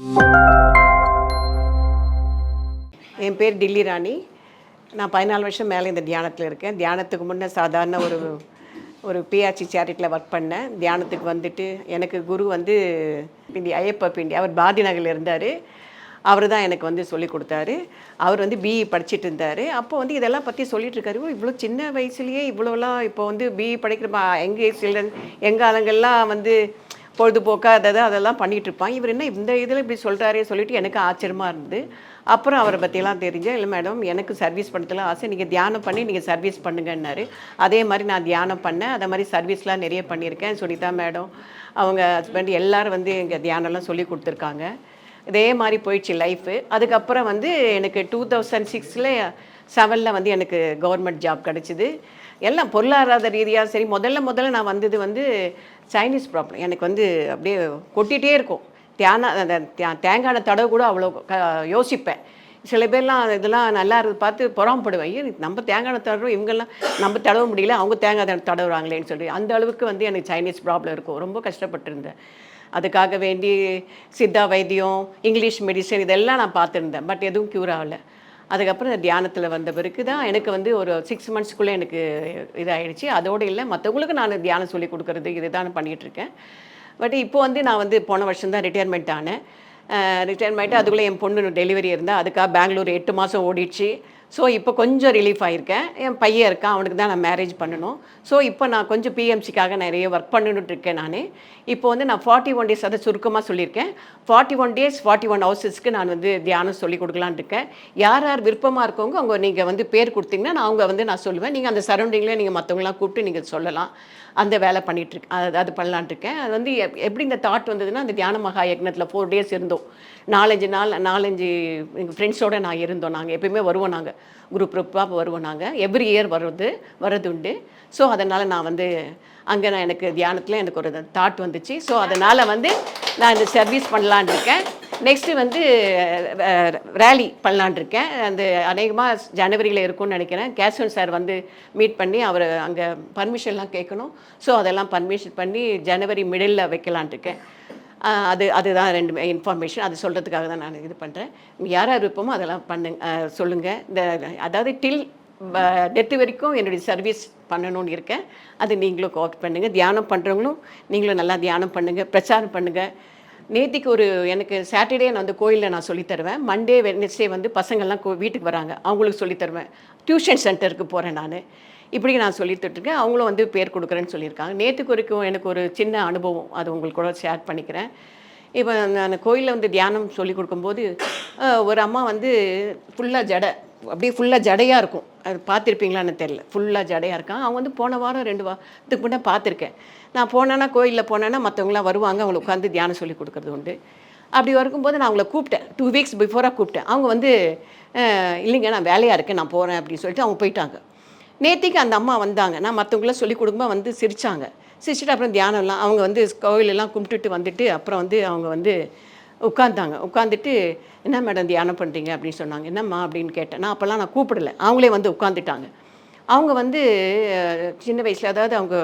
என் பேர் டில்லி ராணி. நான் பதினாலு வருஷம் மேலே இந்த தியானத்தில் இருக்கேன். தியானத்துக்கு முன்னே சாதாரண ஒரு ஒரு பிஆர்சி சேரிட்டியில் ஒர்க் பண்ணேன். தியானத்துக்கு வந்துட்டு எனக்கு குரு வந்து பிண்டி ஐயப்ப பிண்டி அவர் பாரதி நகரில் இருந்தார். அவர் தான் எனக்கு வந்து சொல்லி கொடுத்தாரு. அவர் வந்து பிஇ படிச்சிட்டு இருந்தார். அப்போ வந்து இதெல்லாம் பற்றி சொல்லிட்டு இருக்காரு. இவ்வளோ சின்ன வயசுலேயே இவ்வளோலாம் இப்போ வந்து பிஇ படிக்கிற எங்கள் சில்ட்ரன் எங்கள் ஆளுங்கள்லாம் வந்து பொழுதுபோக்காக அதை அதெல்லாம் பண்ணிட்டு இருப்பான் இவர் என்ன இந்த இதில் இப்படி சொல்கிறாரே சொல்லிட்டு எனக்கு ஆச்சரியமாக இருந்தது. அப்புறம் அவரை பற்றியெல்லாம் தெரிஞ்சேன். இல்லை மேடம் எனக்கு சர்வீஸ் பண்ணதுல ஆசை. நீங்கள் தியானம் பண்ணி நீங்கள் சர்வீஸ் பண்ணுங்கன்னாரு. அதே மாதிரி நான் தியானம் பண்ணேன். அதே மாதிரி சர்வீஸ்லாம் நிறைய பண்ணியிருக்கேன். சுனிதா மேடம் அவங்க ஹஸ்பண்ட் எல்லோரும் வந்து எங்கள் தியானம்லாம் சொல்லி கொடுத்துருக்காங்க. இதே மாதிரி போயிடுச்சு லைஃபு அதுக்கப்புறம் வந்து எனக்கு டூ தௌசண்ட் சிக்ஸில் செவனில் வந்து எனக்கு கவர்மெண்ட் ஜாப் கிடச்சிது. எல்லாம் பொருளாதார ரீதியாக சரி முதல்ல முதல்ல நான் வந்தது வந்து சைனீஸ் ப்ராப்ளம் எனக்கு வந்து அப்படியே கொட்டிகிட்டே இருக்கும். தியான அந்த தேங்காய் தடவை கூட அவ்வளோ க யோசிப்பேன். சில பேர்லாம் இதெல்லாம் நல்லா இருக்கு பார்த்து பொறாமப்படுவேன். ஐயோ நம்ம தேங்காய் தடவை இவங்கெல்லாம் நம்ம தடவ முடியல அவங்க தேங்காய் தடவுறாங்களேன்னு சொல்லி அந்த அளவுக்கு வந்து எனக்கு சைனீஸ் ப்ராப்ளம் இருக்கும். ரொம்ப கஷ்டப்பட்டிருந்தேன். அதுக்காக வேண்டி சித்தா வைத்தியம் இங்கிலீஷ் மெடிசன் இதெல்லாம் நான் பார்த்துருந்தேன். பட் எதுவும் க்யூர் ஆகலை. அதுக்கப்புறம் தியானத்தில் வந்த பிறகு தான் எனக்கு வந்து ஒரு சிக்ஸ் மந்த்ஸ்க்குள்ளே எனக்கு இதாகிடுச்சு அதோடு இல்லை மற்றவங்களுக்கு நான் தியானம் சொல்லி கொடுக்குறது இதுதான் பண்ணிகிட்ருக்கேன் பட் இப்போ வந்து நான் வந்து போன வருஷம் தான் ரிட்டையர்மெண்ட் ஆனேன். ரிட்டையர்மெண்ட் அதுக்குள்ளே என் பொண்ணு டெலிவரி இருந்தால் அதுக்காக பெங்களூர் எட்டு மாதம் ஓடிடுச்சு. ஸோ இப்போ கொஞ்சம் ரிலீஃப் ஆகியிருக்கேன் என் பையன் இருக்கான் அவனுக்கு தான் நான் மேரேஜ் பண்ணணும். ஸோ இப்போ நான் கொஞ்சம் பிஎம்சிக்காக நிறைய ஒர்க் பண்ணிட்டு இருக்கேன் நான். இப்போ வந்து நான் ஃபார்ட்டி ஒன் டேஸ் அதை சுருக்கமாக சொல்லியிருக்கேன். Forty one days forty one ஹவுசஸ்க்கு நான் வந்து தியானம் சொல்லி கொடுக்கலான்னு இருக்கேன். யார் யார் விருப்பமாக இருக்கவங்க அவங்க நீங்கள் வந்து பேர் கொடுத்தீங்கன்னா நான் அவங்க வந்து நான் சொல்லுவேன். நீங்கள் அந்த சரௌண்டிங்கில் நீங்கள் மற்றவங்களாம் கூப்பிட்டு நீங்கள் சொல்லலாம். அந்த வேலை பண்ணிட்டு அது அது பண்ணலான்ட்டு இருக்கேன். அது வந்து எப்- எப்படி இந்த தாட் வந்ததுன்னா அந்த தியான மகா யக்னத்தில் ஃபோர் டேஸ் இருந்தோம். நாலஞ்சு நாள் நாலஞ்சு எங்கள் ஃப்ரெண்ட்ஸோடு நான் இருந்தோம். நாங்கள் எப்பயுமே வருவோம் நாங்கள் குரூப் குரூப்பாக வருவோம் நாங்கள் எவ்ரி இயர் வருது வர்றது உண்டு ஸோ அதனால் நான் வந்து அங்கே நான் எனக்கு தியானத்தில் எனக்கு ஒரு தாட் வந்துச்சு. ஸோ அதனால் வந்து நான் இந்த சர்வீஸ் பண்ணலான்னு இருக்கேன். நெக்ஸ்ட்டு வந்து ரேலி பண்ணலான் இருக்கேன். அந்த அநேகமாக ஜனவரியில் இருக்கும்னு நினைக்கிறேன். கேசவன் சார் வந்து மீட் பண்ணி அவர் அங்கே பர்மிஷன்லாம் கேட்கணும். ஸோ அதெல்லாம் பர்மிஷன் பண்ணி ஜனவரி மிடில் வைக்கலான் இருக்கேன். அது அதுதான் ரெண்டு இன்ஃபர்மேஷன் அது சொல்கிறதுக்காக தான் நான் இது பண்ணுறேன் யார் யார் விருப்பமோ அதெல்லாம் பண்ணுங்க சொல்லுங்கள் இந்த அதாவது டில் டெத்து வரைக்கும் என்னுடைய சர்வீஸ் பண்ணணும்னு இருக்கேன். அது நீங்களும் கோஆப்ட் பண்ணுங்கள் தியானம் பண்ணுறவங்களும் நீங்களும் நல்லா தியானம் பண்ணுங்கள் பிரச்சாரம் பண்ணுங்கள் நேத்திக்கு ஒரு எனக்கு சாட்டர்டே நான் வந்து கோயிலில் நான் சொல்லித் தருவேன். மண்டே வெட்னஸ்டே வந்து பசங்கள்லாம் கோ வீட்டுக்கு வராங்க. அவங்களுக்கு சொல்லித்தருவேன் டியூஷன் சென்டருக்கு போகிறேன் நான். இப்படி நான் சொல்லிட்டுருக்கேன். அவங்களும் வந்து பேர் கொடுக்குறேன்னு சொல்லியிருக்காங்க. நேற்றுக்கு வரைக்கும் எனக்கு ஒரு சின்ன அனுபவம் அது உங்களுக்கு கூட ஷேர் பண்ணிக்கிறேன். இப்போ நான் கோயிலில் வந்து தியானம் சொல்லி கொடுக்கும்போது ஒரு அம்மா வந்து ஃபுல்லாக ஜடை அப்படியே ஃபுல்லாக ஜடையாக இருக்கும். அது பார்த்துருப்பீங்களான்னு தெரில ஃபுல்லாக ஜடையாக இருக்கான். அவங்க வந்து போன வாரம் ரெண்டு வாரத்துக்கு முன்னே பார்த்துருக்கேன். நான் போனேன்னா கோயிலில் போனேன்னா மற்றவங்களாம் வருவாங்க. அவங்களுக்கு உட்காந்து தியானம் சொல்லி கொடுக்குறது உண்டு. அப்படி இருக்கும்போது நான் அவங்கள கூப்பிட்டேன். டூ வீக்ஸ் பிஃபோராக கூப்பிட்டேன். அவங்க வந்து இல்லைங்க நான் வேலையாக இருக்கேன். நான் போகிறேன் அப்படின்னு சொல்லிட்டு அவங்க போயிட்டாங்க. நேத்திக்கு அந்த அம்மா வந்தாங்க. நான் மற்றவங்களாம் சொல்லி கொடுக்கும்போது வந்து சிரிச்சாங்க. சிரிச்சுட்டு அப்புறம் தியானம்லாம் அவங்க வந்து கோயிலெல்லாம் கும்பிட்டுட்டு வந்துட்டு அப்புறம் வந்து அவங்க வந்து உட்காந்தாங்க உட்காந்துட்டு என்ன மேடம் தியானம் பண்ணுறீங்க அப்படின்னு சொன்னாங்க. என்னம்மா? அப்படின்னு கேட்டேன். நான் அப்போல்லாம் நான் கூப்பிடல. அவங்களே வந்து உட்காந்துட்டாங்க அவங்க வந்து சின்ன வயசில் அதாவது அவங்க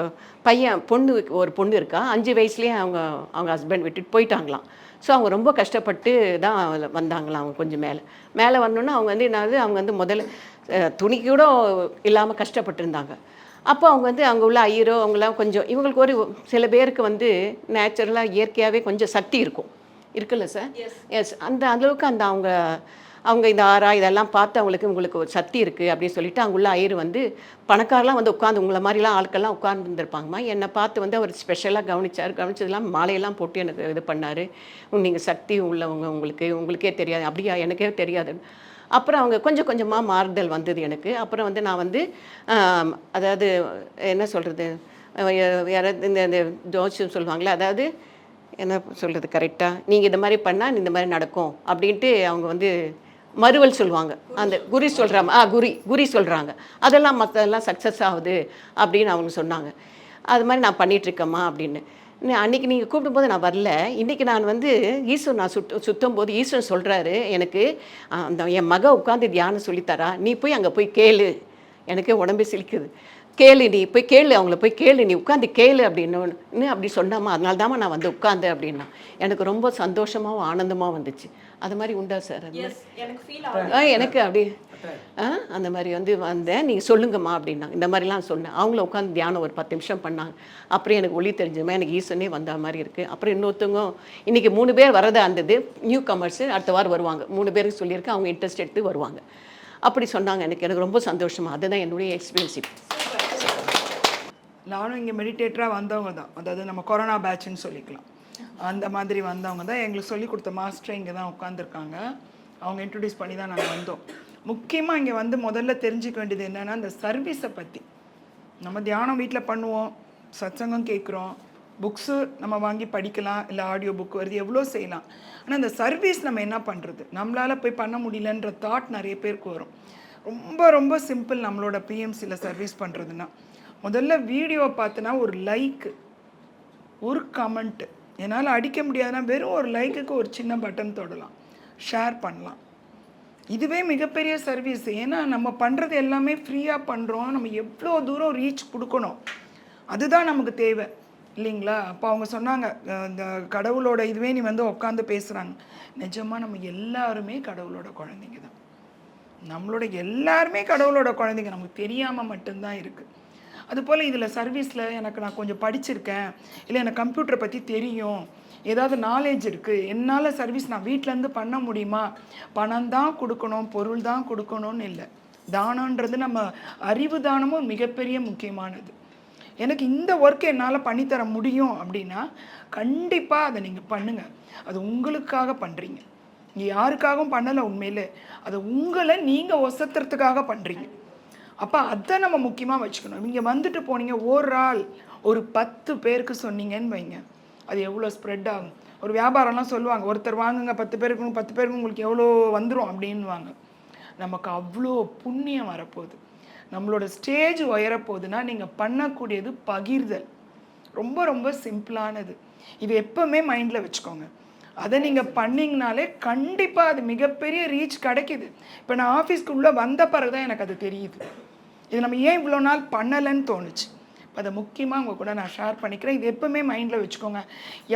பையன் பொண்ணு ஒரு பொண்ணு இருக்கா. அஞ்சு வயசுலேயே அவங்க அவங்க ஹஸ்பண்ட் விட்டுட்டு போயிட்டாங்களாம். ஸோ அவங்க ரொம்ப கஷ்டப்பட்டு தான் வந்தாங்களாம் அவங்க கொஞ்சம் மேலே. மேலே வரணுன்னா அவங்க வந்து என்னது அவங்க வந்து முதல்ல துணி கூட இல்லாமல் கஷ்டப்பட்டிருந்தாங்க. அப்போ அவங்க வந்து அங்கே உள்ள ஐயரோ அவங்களாம் கொஞ்சம் இவங்களுக்கு ஒரு சில பேருக்கு வந்து நேச்சுரலாக இயற்கையாகவே கொஞ்சம் சக்தி இருக்கும். இருக்குல்ல சார்? எஸ் அந்த அளவுக்கு அந்த அவங்க அவங்க இந்த ஆறா இதெல்லாம் பார்த்து அவங்களுக்கு உங்களுக்கு ஒரு சக்தி இருக்குது அப்படின்னு சொல்லிட்டு அங்கே உள்ள ஐயர் வந்து பணக்காரெலாம் வந்து உட்காந்து உங்களை மாதிரிலாம் ஆட்கள்லாம் உட்காந்துருந்துருப்பாங்கம்மா என்னை பார்த்து வந்து அவர் ஸ்பெஷலாக கவனிச்சார் கவனிச்சதெல்லாம் மாலையெல்லாம் போட்டு எனக்கு இது பண்ணார். நீங்கள் சக்தி உள்ளவங்க உங்களுக்கு உங்களுக்கே தெரியாது. அப்படியா? எனக்கே தெரியாது அப்புறம் அவங்க கொஞ்சம் கொஞ்சமாக மாறுதல் வந்தது எனக்கு. அப்புறம் வந்து நான் வந்து அதாவது என்ன சொல்கிறது யாராவது இந்த இந்த ஜோசியம் சொல்லுவாங்களே அதாவது என்ன சொல்கிறது கரெக்டாக நீங்கள் இந்த மாதிரி பண்ணால் இந்த மாதிரி நடக்கும் அப்படின்ட்டு அவங்க வந்து மறுவல் சொல்லுவாங்க. அந்த குறி சொல்கிறாங்க ஆ குறி குறி சொல்கிறாங்க அதெல்லாம் மற்றதெல்லாம் சக்ஸஸ் ஆகுது அப்படின்னு அவங்க சொன்னாங்க. அது மாதிரி நான் பண்ணிகிட்ருக்கேம்மா அப்படின்னு. அன்னைக்கு நீங்கள் கூப்பிடும்போது நான் வரல. இன்றைக்கி நான் வந்து ஈஸ்வரன் நான் சுத்த சுத்தும் போது ஈஸ்வரன் சொல்கிறாரு எனக்கு அந்த என் மக உட்காந்து தியானம் சொல்லித்தரா. நீ போய் அங்கே போய் கேளு. எனக்கு உடம்பே சிலிக்குது. கேளு நீ போய் கேளு அவங்கள போய் கேளு. நீ உட்காந்து கேளு அப்படின்னு அப்படி சொன்னாமா. அதனால தாம்மா நான் வந்து உட்காந்தேன் அப்படின்னா. எனக்கு ரொம்ப சந்தோஷமாகவும் ஆனந்தமாகவும் வந்துச்சு. அது மாதிரி உண்டா சார்? எனக்கு ஃபீல் ஆ எனக்கு அப்படி. ஆ அந்த மாதிரி வந்து வந்தேன். நீங்கள் சொல்லுங்கம்மா அப்படின்னா இந்த மாதிரிலாம் சொன்னேன். அவங்கள உட்காந்து தியானம் ஒரு பத்து நிமிஷம் பண்ணாங்க. அப்புறம் எனக்கு ஒளி தெரிஞ்சதுமா எனக்கு ஈசனே வந்த மாதிரி இருக்குது அப்புறம் இன்னொருத்தவங்க இன்றைக்கி மூணு பேர் வரதா இருந்தது நியூ கமர்ஸு அடுத்த வாரம் வருவாங்க. மூணு பேருக்கு சொல்லியிருக்கேன் அவங்க இன்ட்ரெஸ்ட் எடுத்து வருவாங்க. அப்படி சொன்னாங்க. எனக்கு எனக்கு ரொம்ப சந்தோஷமா. அதுதான் என்னுடைய எக்ஸ்பீரியன்ஸ் நானும் இங்கே மெடிடேட்டராக வந்தவங்க தான் அதாவது நம்ம கொரோனா பேட்ச்னு சொல்லிக்கலாம். அந்த மாதிரி வந்தவங்க தான் எங்களுக்கு சொல்லி கொடுத்த மாஸ்டர் இங்கே தான் உட்காந்துருக்காங்க. அவங்க இன்ட்ரடியூஸ் பண்ணி தான் நாங்கள் வந்தோம். முக்கியமாக இங்கே வந்து முதல்ல தெரிஞ்சுக்க வேண்டியது என்னென்னா அந்த சர்வீஸை பற்றி நம்ம தியானம் வீட்டில் பண்ணுவோம் சத்சங்கம் கேட்குறோம் புக்ஸு நம்ம வாங்கி படிக்கலாம் இல்லை ஆடியோ புக் வருது எவ்வளோ செய்யலாம். ஆனால் அந்த சர்வீஸ் நம்ம என்ன பண்ணுறது? நம்மளால் போய் பண்ண முடியலன்ற தாட் நிறைய பேருக்கு வரும். ரொம்ப ரொம்ப சிம்பிள் நம்மளோட பிஎம்சியில் சர்வீஸ் பண்ணுறதுன்னா. முதல்ல வீடியோவை பார்த்தினா ஒரு லைக்கு ஒரு கமெண்ட்டு என்னால் அடிக்க முடியாதுன்னா வெறும் ஒரு லைக்குக்கு ஒரு சின்ன பட்டன் தொடலாம். ஷேர் பண்ணலாம். இதுவே மிகப்பெரிய சர்வீஸ் ஏன்னா நம்ம பண்ணுறது எல்லாமே ஃப்ரீயாக பண்ணுறோம் நம்ம எவ்வளோ தூரம் ரீச் கொடுக்கணும். அதுதான் நமக்கு தேவை. இல்லைங்களா? அப்போ அவங்க சொன்னாங்க இந்த கடவுளோட இதுவே நீ வந்து உட்காந்து பேசுகிறாங்க நிஜமாக நம்ம எல்லாருமே கடவுளோட குழந்தைங்க தான். நம்மளோட எல்லாருமே கடவுளோட குழந்தைங்க. நமக்கு தெரியாமல் மட்டும்தான் இருக்குது அதுபோல் இதில் சர்வீஸில் எனக்கு நான் கொஞ்சம் படிச்சிருக்கேன். இல்லை எனக்கு கம்ப்யூட்டரை பற்றி தெரியும். ஏதாவது நாலேஜ் இருக்குது என்னால் சர்வீஸ் நான் வீட்டிலேருந்து பண்ண முடியுமா? பணம் தான் கொடுக்கணும் பொருள் தான் கொடுக்கணும்னு இல்லை. தானன்றது நம்ம அறிவு தானமும் மிகப்பெரிய முக்கியமானது. எனக்கு இந்த ஒர்க் என்னால் பண்ணித்தர முடியும் அப்படின்னா கண்டிப்பாக அதை நீங்கள் பண்ணுங்கள் அது உங்களுக்காக பண்ணுறீங்க நீங்கள் யாருக்காகவும் பண்ணலை உண்மையில். அதை உங்களை நீங்கள் ஒசத்துறதுக்காக பண்ணுறீங்க அப்போ அதை நம்ம முக்கியமாக வச்சுக்கணும். நீங்கள் வந்துட்டு போனீங்க ஒரு ஆள் ஒரு பத்து பேருக்கு சொன்னீங்கன்னு வைங்க. அது எவ்வளோ ஸ்ப்ரெட் ஆகும்? ஒரு வியாபாரம்லாம் சொல்லுவாங்க ஒருத்தர் வாங்குங்க பத்து பேருக்கு பத்து பேருக்கு உங்களுக்கு எவ்வளோ வந்துடும் அப்படின்வாங்க நமக்கு அவ்வளோ புண்ணியம் வரப்போகுது. நம்மளோட ஸ்டேஜ் உயரப்போகுதுன்னா நீங்கள் பண்ணக்கூடியது பகிர்தல். ரொம்ப ரொம்ப சிம்பிளானது இது எப்போவுமே மைண்டில் வச்சுக்கோங்க. அதை நீங்கள் பண்ணிங்கனாலே கண்டிப்பாக அது மிகப்பெரிய ரீச் கிடைக்குது. இப்போ நான் ஆஃபீஸ்க்கு உள்ளே வந்த பிறகு தான் எனக்கு அது தெரியுது. இது நம்ம ஏன் இவ்வளோ நாள் பண்ணலைன்னு தோணுச்சு. இப்போ அதை முக்கியமாக உங்கள் கூட நான் ஷேர் பண்ணிக்கிறேன். இது எப்பவுமே மைண்டில் வச்சுக்கோங்க.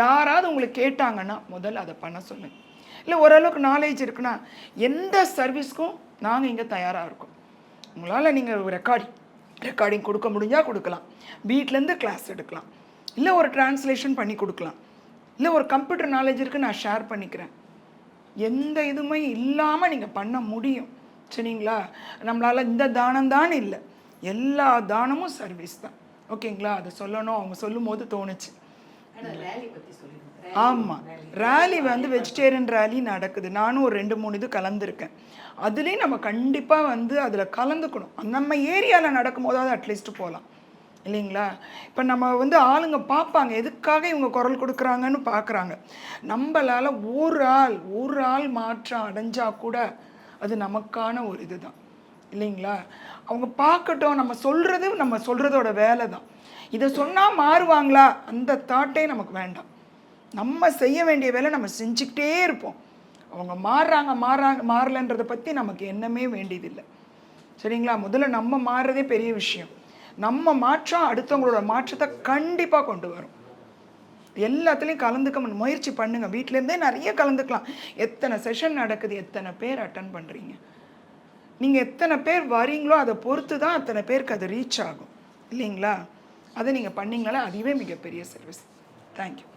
யாராவது உங்களுக்கு கேட்டாங்கன்னா முதல்ல அதை பண்ண சொல்லுங்கள் இல்லை ஓரளவுக்கு நாலேஜ் இருக்குன்னா எந்த சர்வீஸ்க்கும் நாங்கள் இங்கே தயாராக இருக்கோம். உங்களால் நீங்கள் ரெக்கார்டிங் ரெக்கார்டிங் கொடுக்க முடிஞ்சால் கொடுக்கலாம். வீட்டிலேருந்து கிளாஸ் எடுக்கலாம். இல்லை ஒரு டிரான்ஸ்லேஷன் பண்ணி கொடுக்கலாம். இல்லை ஒரு கம்ப்யூட்டர் நாலேஜ் இருக்குது நான் ஷேர் பண்ணிக்கிறேன். எந்த இதுவுமே இல்லாமல் நீங்கள் பண்ண முடியும். சரிங்களா? நம்மளால் இந்த தானம் தான் இல்லை. எல்லா தானமும் சர்வீஸ் தான். ஓகேங்களா? அதை சொல்லணும். அவங்க சொல்லும் போது தோணுச்சு ஆமாம் ரேலி வந்து வெஜிடேரியன் ரேலி நடக்குது. நானும் ஒரு ரெண்டு மூணு இது கலந்துருக்கேன். அதுலேயும் நம்ம கண்டிப்பாக வந்து அதில் கலந்துக்கணும். நம்ம ஏரியாவில் நடக்கும் போதாவது அட்லீஸ்ட் போகலாம் இல்லைங்களா? இப்போ நம்ம வந்து ஆளுங்க பார்ப்பாங்க. எதுக்காக இவங்க குரல் கொடுக்குறாங்கன்னு பார்க்குறாங்க. நம்மளால் ஒரு ஆள் ஒரு ஆள் மாற்றம் அடைஞ்சால் கூட அது நமக்கான ஒரு இதுதான். இல்லைங்களா? அவங்க பார்க்கட்டும். நம்ம சொல்கிறது நம்ம சொல்கிறதோட வேலை தான் இதை சொன்னால் மாறுவாங்களா? அந்த தாட்டே நமக்கு வேண்டாம். நம்ம செய்ய வேண்டிய வேலை நம்ம செஞ்சுக்கிட்டே இருப்போம். அவங்க மாறுறாங்க மாறுறாங்க மாறலன்றதை பற்றி நமக்கு எண்ணமே வேண்டியதில்லை. சரிங்களா? முதல்ல நம்ம மாறுறதே பெரிய விஷயம். நம்ம மாற்றம் அடுத்தவங்களோட மாற்றத்தை கண்டிப்பாக கொண்டு வரும். எல்லாத்துலேயும் கலந்துக்க முயற்சி பண்ணுங்க. வீட்டிலேருந்தே நிறைய கலந்துக்கலாம். எத்தனை செஷன் நடக்குது எத்தனை பேர் அட்டன் பண்ணுறீங்க நீங்கள் எத்தனை பேர் வரீங்களோ அதை பொறுத்து தான் அத்தனை பேருக்கு அது ரீச் ஆகும். இல்லைங்களா? அதை நீங்கள் பண்ணீங்களா அதுவே மிகப்பெரிய சர்வீஸ் தேங்க்யூ